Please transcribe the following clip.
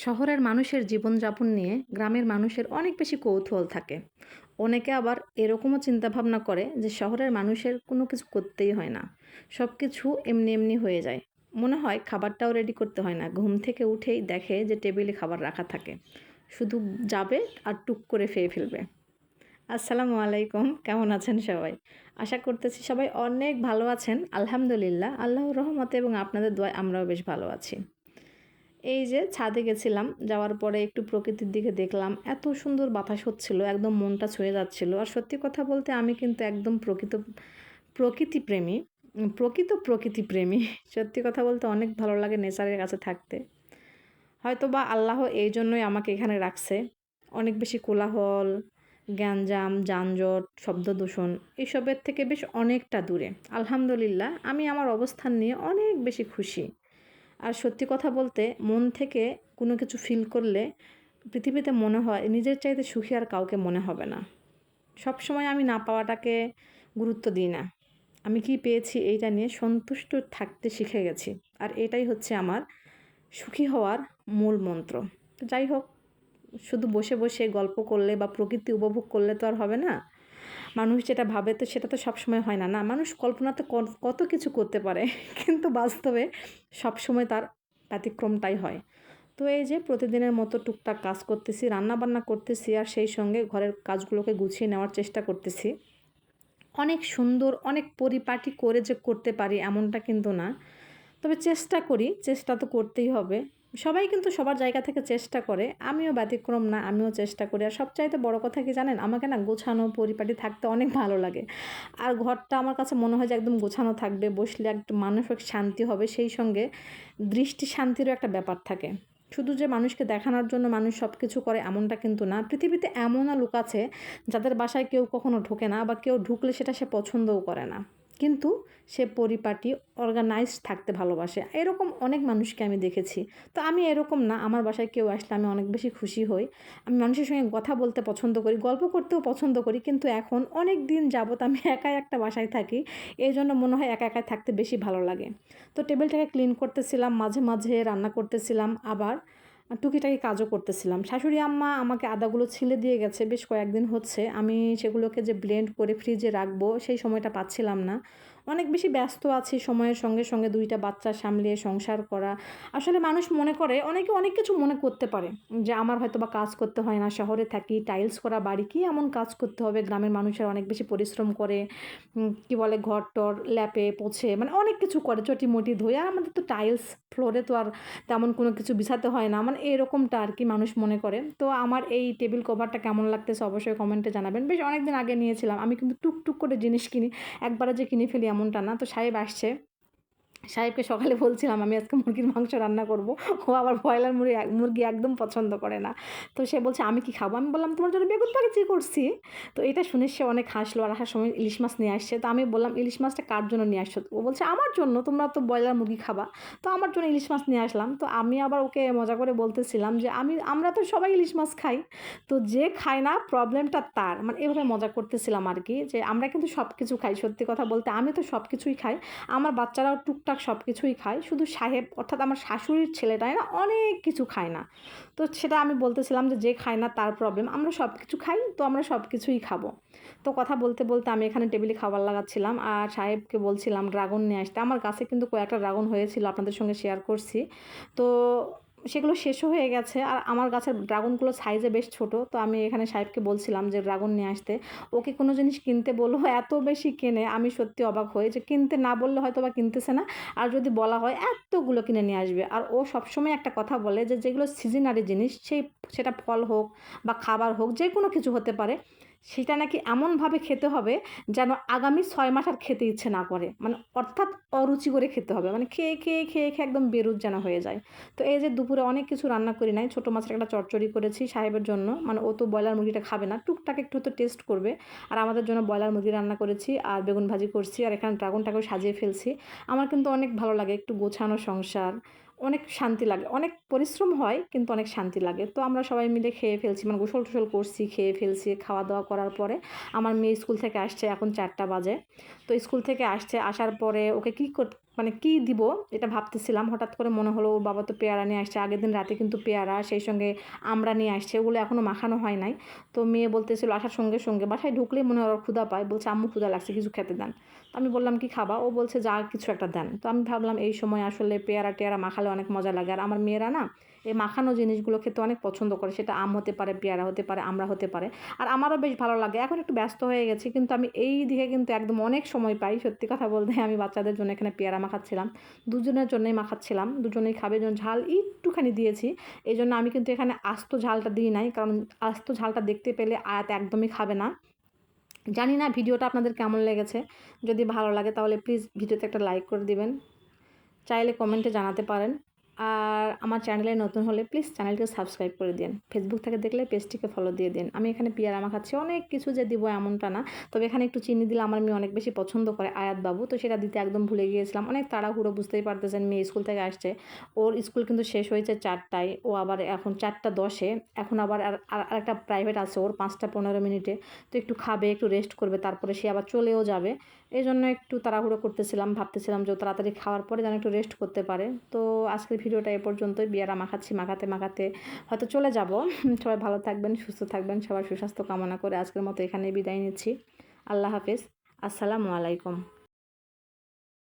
শহরের মানুষের জীবনযাপন নিয়ে গ্রামের মানুষের অনেক বেশি কৌতূহল থাকে। অনেকে আবার এরকমও চিন্তাভাবনা করে যে শহরের মানুষের কোনো কিছু করতেই হয় না। সব কিছু এমনি এমনি হয়ে যায়। মনে হয় খাবারটাও রেডি করতে হয় না। ঘুম থেকে উঠেই দেখে যে টেবিলে খাবার রাখা থাকে। শুধু যাবে আর টুক করে ফেয়ে ফেলবে। আসসালামু আলাইকুম, কেমন আছেন সবাই? আশা করতেছি সবাই অনেক ভালো আছেন। আলহামদুলিল্লাহ, আল্লাহর রহমতে এবং আপনাদের দোয়ায় আমরাও বেশ ভালো আছি। এই যে ছাদে গেছিলাম, যাওয়ার পরে একটু প্রকৃতির দিকে দেখলাম, এত সুন্দর বাতাস হচ্ছিল, একদম মনটা ছুঁয়ে যাচ্ছিল। আর সত্যি কথা বলতে আমি কিন্তু একদম প্রকৃত, প্রকৃতি প্রেমী, প্রকৃত প্রকৃতিপ্রেমী সত্যি কথা বলতে অনেক ভালো লাগে নেচারের কাছে থাকতে। হয়তো বা আল্লাহ এই জন্যই আমাকে এখানে রাখছে। অনেক বেশি কোলাহল, গ্যাঞ্জাম, যানজট, শব্দ দূষণ, এসবের থেকে বেশ অনেকটা দূরে। আলহামদুলিল্লাহ, আমি আমার অবস্থান নিয়ে অনেক বেশি খুশি। আর সত্যি কথা বলতে, মন থেকে কোনো কিছু ফিল করলে পৃথিবীতে মনে হয়, নিজের চাইতে সুখী আর কাউকে মনে হবে না। সব সময় আমি না পাওয়াটাকে গুরুত্ব দিই না। আমি কি পেয়েছি এইটা নিয়ে সন্তুষ্ট থাকতে শিখে গেছি। আর এটাই হচ্ছে আমার সুখী হওয়ার মূল মন্ত্র। তো যাই হোক, শুধু বসে বসে গল্প করলে বা প্রকৃতি উপভোগ করলে তো আর হবে না। মানুষ যেটা ভাবে তো সেটা তো সবসময় হয় না। না, মানুষ কল্পনাতে ক- কত কিছু করতে পারে। কিন্তু বাস্তবে সবসময় তার ব্যতিক্রমটাই হয়। তো এই যে প্রতিদিনের মতো টুকটাক কাজ করতেছি রান্না বান্না করতেছি আর সেই সঙ্গে ঘরের কাজগুলোকে গুছিয়ে নেওয়ার চেষ্টা করতেছি। অনেক সুন্দর, অনেক পরিপাটি করে যে করতে পারি এমনটা কিন্তু না। তবে চেষ্টা করি, চেষ্টা তো করতেই হবে। সবাই কিন্তু সবার জায়গা থেকে চেষ্টা করে। আমিও ব্যতিক্রম না, আমিও চেষ্টা করি। আর সবচাইতে বড় কথা কি জানেন? আমাকে না গোছানো পরিপাটি থাকতে অনেক ভালো লাগে। আর ঘরটা আমার কাছে মনে হয় যে একদম গোছানো থাকবে, বসলে একটু মানসিক শান্তি হবে। সেই সঙ্গে দৃষ্টি শান্তিরও একটা ব্যাপার থাকে। শুধু যে মানুষকে দেখানোর জন্য মানুষ সব কিছু করে এমনটা কিন্তু না। পৃথিবীতে এমনও লোক আছে যাদের বাসায় কেউ কখনো ঢোকে না বা কেউ ঢুকলে সেটা সে পছন্দও করে না। কিন্তু সে পরিপাটি অর্গানাইজড থাকতে ভালোবাসে। এরকম অনেক মানুষকে আমি দেখেছি। তো আমি এরকম না, আমার বাসায় কেউ আসলে আমি অনেক বেশি খুশি হই। আমি মানুষের সঙ্গে কথা বলতে পছন্দ করি, গল্প করতেও পছন্দ করি, কিন্তু এখন অনেক দিন যাবত আমি একাই একটা বাসায় থাকি। এই জন্য মনে হয় একা একাই থাকতে বেশি ভালো লাগে। তো টেবিলটাকে ক্লিন করতেছিলাম, মাঝে মাঝে রান্না করতেছিলাম, আবার টুকিটাকি কাজও করতেছিলাম। শাশুড়ি আম্মা আমাকে আদাগুলো ছিলে দিয়ে গেছে, বেশ কয়েকদিন হচ্ছে। আমি সেগুলোকে যে ব্লেন্ড করে ফ্রিজে রাখব, সেই সময়টা পাচ্ছিলাম না। অনেক বেশি ব্যস্ত আছি সময়ের সঙ্গে সঙ্গে দুইটা বাচ্চা সামলিয়ে সংসার করা। আসলে মানুষ মনে করে, অনেকে অনেক কিছু মনে করতে পারে যে আমার হয়তো বা কাজ করতে হয় না, শহরে থাকি টাইলস করা, বাড়ি, কি এমন কাজ করতে হবে? গ্রামের মানুষের অনেক বেশি পরিশ্রম করে কি বলে, ঘর টর ল্যাপে পোছে মানে অনেক কিছু করে, চটি মটি ধুয়ে। আর আমাদের তো টাইলস ফ্লোরে তো আর তেমন কোনো কিছু বিছাতে হয় না মানে এরকমটা আর কি মানুষ মনে করে। তো আমার এই টেবিল কভারটা কেমন লাগতেছে অবশ্যই কমেন্টে জানাবেন। বেশ অনেকদিন আগে নিয়েছিলাম, আমি কিন্তু টুকটুক করে জিনিস কিনি, একবারে যে কিনে ফেলি এমনটা না তো সাহেব আসছে। সাহেবকে সকালে বলছিলাম, আমি আজকে মুরগির মাংস রান্না করব। ও আবার ব্রয়লার মুরগি মুরগি একদম পছন্দ করে না। তো সে বলছে, আমি কি খাব? আমি বললাম, তোমার জন্য বেগুন পাকিচি করছি। তো এটা শুনে সে অনেক হাসলো আর আসার সময় ইলিশ মাছ নিয়ে আসছে। তো আমি বললাম, ইলিশ মাছটা কার জন্য নিয়ে আসছো? ও বলছে, আমার জন্য, তোমরা তো ব্রয়লার মুরগি খাবা। তো আমার জন্য ইলিশ মাছ নিয়ে আসলাম। তো আমি আবার ওকে মজা করে বলতেছিলাম যে, আমি, আমরা তো সবাই ইলিশ মাছ খাই। তো যে খায় না, প্রবলেমটা তার। মানে এভাবে মজা করতেছিলাম আর কি যে, আমরা কিন্তু সব কিছু খাই। সত্যি কথা বলতে আমি তো সব কিছুই খাই। আমার বাচ্চারাও টুকটাক সব কিছুই খায়। শুধু সাহেব, অর্থাৎ আমার শাশুড়ির ছেলেটাই না, অনেক কিছু খায় না। তো সেটা আমি বলতেছিলাম যে যে খায় না তার প্রবলেম আমরা সব কিছু খাই, তো আমরা সব কিছুই খাব। তো কথা বলতে বলতে আমি এখানে টেবিলে খাবার লাগাচ্ছিলাম আর সাহেবকে বলছিলাম ড্রাগন নিয়ে আসতে। আমার কাছে কিন্তু কয়েকটা ড্রাগন হয়েছিল, আপনাদের সঙ্গে শেয়ার করছি। তো সেগুলো শেষও হয়ে গেছে। আর আমার গাছের ড্রাগনগুলো সাইজে বেশ ছোট, তো আমি এখানে সাহেবকে বলছিলাম যে ড্রাগন নিয়ে আসতে। ওকে কোনো জিনিস কিনতে বলল, এত বেশি কেনে। আমি সত্যি অবাক হই যে কিনতে না বললে হয়তো বা কিনতেছে না। আর যদি বলা হয় এতগুলো কিনে নিয়ে আসবে। আর ও সবসময় একটা কথা বলে যে যেগুলো সিজনারি জিনিস, সেই, সেটা ফল হোক বা খাবার হোক যে কোনো কিছু হতে পারে। সেটা নাকি এমনভাবে খেতে হবে যেন আগামী ছয় মাস আর খেতে ইচ্ছে না করে। মানে অর্থাৎ অরুচি করে খেতে হবে। মানে খেয়ে খেয়ে খেয়ে খেয়ে একদম বেরুজ যেন হয়ে যায়। তো এই যে দুপুরে অনেক কিছু রান্না করি নাই। ছোটো মাছের একটা চচ্চড়ি করেছি সাহেবের জন্য। মানে ও তো ব্রয়লার মুরগিটা খাবে না। টুকটাক একটু তো টেস্ট করবে। আর আমাদের জন্য ব্রয়লার মুরগি রান্না করেছি আর বেগুন ভাজি করছি। আর এখানে ড্রাগনটাকেও সাজিয়ে ফেলছি। আমার কিন্তু অনেক ভালো লাগে একটু গোছানো সংসার। অনেক শান্তি লাগে। অনেক পরিশ্রম হয়, কিন্তু অনেক শান্তি লাগে। তো আমরা সবাই মিলে খেয়ে ফেলছি মানে গোসল টোসল করছি, খেয়ে ফেলছি, খাওয়া দাওয়া করার পরে আমার মেয়ে স্কুল থেকে আসছে এখন চারটা বাজে। তো স্কুল থেকে আসছে, আসার পরে ওকে কী মানে কী দিব এটা ভাবতেছিলাম। হঠাৎ করে মনে হলো ওর বাবা তো পেয়ারা নিয়ে আসছে। আগের দিন রাতে কিন্তু পেয়ারা, সেই সঙ্গে আমরা নিয়ে আসছে। ওগুলো এখনও মাখানো হয় নাই। তো মেয়ে বলতেছিল আসার সঙ্গে সঙ্গে বাসায় ঢুকলেই মনে হয় ওর ক্ষুদা পায়। বলছে, আম্মু ক্ষুদা লাগছে, কিছু খেতে দেন। তো আমি বললাম, কি খাবা? ও বলছে, যা কিছু একটা দেন। তো আমি ভাবলাম, এই সময় আসলে পেয়ারা টেয়ারা মাখালে অনেক মজা লাগে। আর আমার মেয়েরা না, এই মাখানো জিনিসগুলো খেতে অনেক পছন্দ করে। সেটা আম হতে পারে, পেয়ারা হতে পারে, আমরা হতে পারে। আর আমারও বেশ ভালো লাগে। এখন একটু ব্যস্ত হয়ে গেছি, কিন্তু আমি এই দিকে কিন্তু একদম অনেক সময় পাই। সত্যি কথা বলতে আমি বাচ্চাদের জন্য এখানে পেয়ারা মাখাচ্ছিলাম। দুজনের জন্যই মাখাচ্ছিলাম। দুজনেই খাবে জন্য ঝাল একটুখানি দিয়েছি। এই জন্য আমি কিন্তু এখানে আস্ত ঝালটা দিই নাই, কারণ আস্ত ঝালটা দেখতে পেলে আয়াত একদমই খাবে না। জানি না ভিডিওটা আপনাদের কেমন লেগেছে। যদি ভালো লাগে তাহলে প্লিজ ভিডিওতে একটা লাইক করে দিবেন। চাইলে কমেন্টে জানাতে পারেন। আর আমার চ্যানেলে নতুন হলে প্লিজ চ্যানেলটিকে সাবস্ক্রাইব করে দিন ফেসবুক থেকে দেখলে পেজটিকে ফলো দিয়ে দিন। আমি এখানে পিয়ার পিয়ারা মাখাচ্ছি অনেক কিছু যে দিব এমনটা না। তবে এখানে একটু চিনি দিলে আমার মেয়ে অনেক বেশি পছন্দ করে, আয়াত বাবু। তো সেটা দিতে একদম ভুলে গিয়েছিলাম। অনেক তাড়াহুড়ো বুঝতেই পারতেছেন মেয়ে স্কুল থেকে আসছে। ওর স্কুল কিন্তু শেষ হয়েছে চারটায়। ও আবার এখন চারটা দশে। এখন আবার আর একটা প্রাইভেট আছে। ওর পাঁচটা পনেরো মিনিটে। তো একটু খাবে, একটু রেস্ট করবে। তারপরে সে আবার চলেও যাবে। এই জন্য একটু তাড়াহুড়ো করতেছিলাম, ভাবতেছিলাম যে তাড়াতাড়ি খাওয়ার পরে যেন একটু রেস্ট করতে পারে। তো আজকের ভিডিওটা এ পর্যন্তই। বিয়ারা মাখাচ্ছি, মাখাতে মাখাতে হয়তো চলে যাব। সবাই ভালো থাকবেন, সুস্থ থাকবেন, সবার সুস্বাস্থ্য কামনা করে আজকের মতো এখানে বিদায় নিচ্ছি। আল্লাহ হাফিজ। আসসালামু আলাইকুম।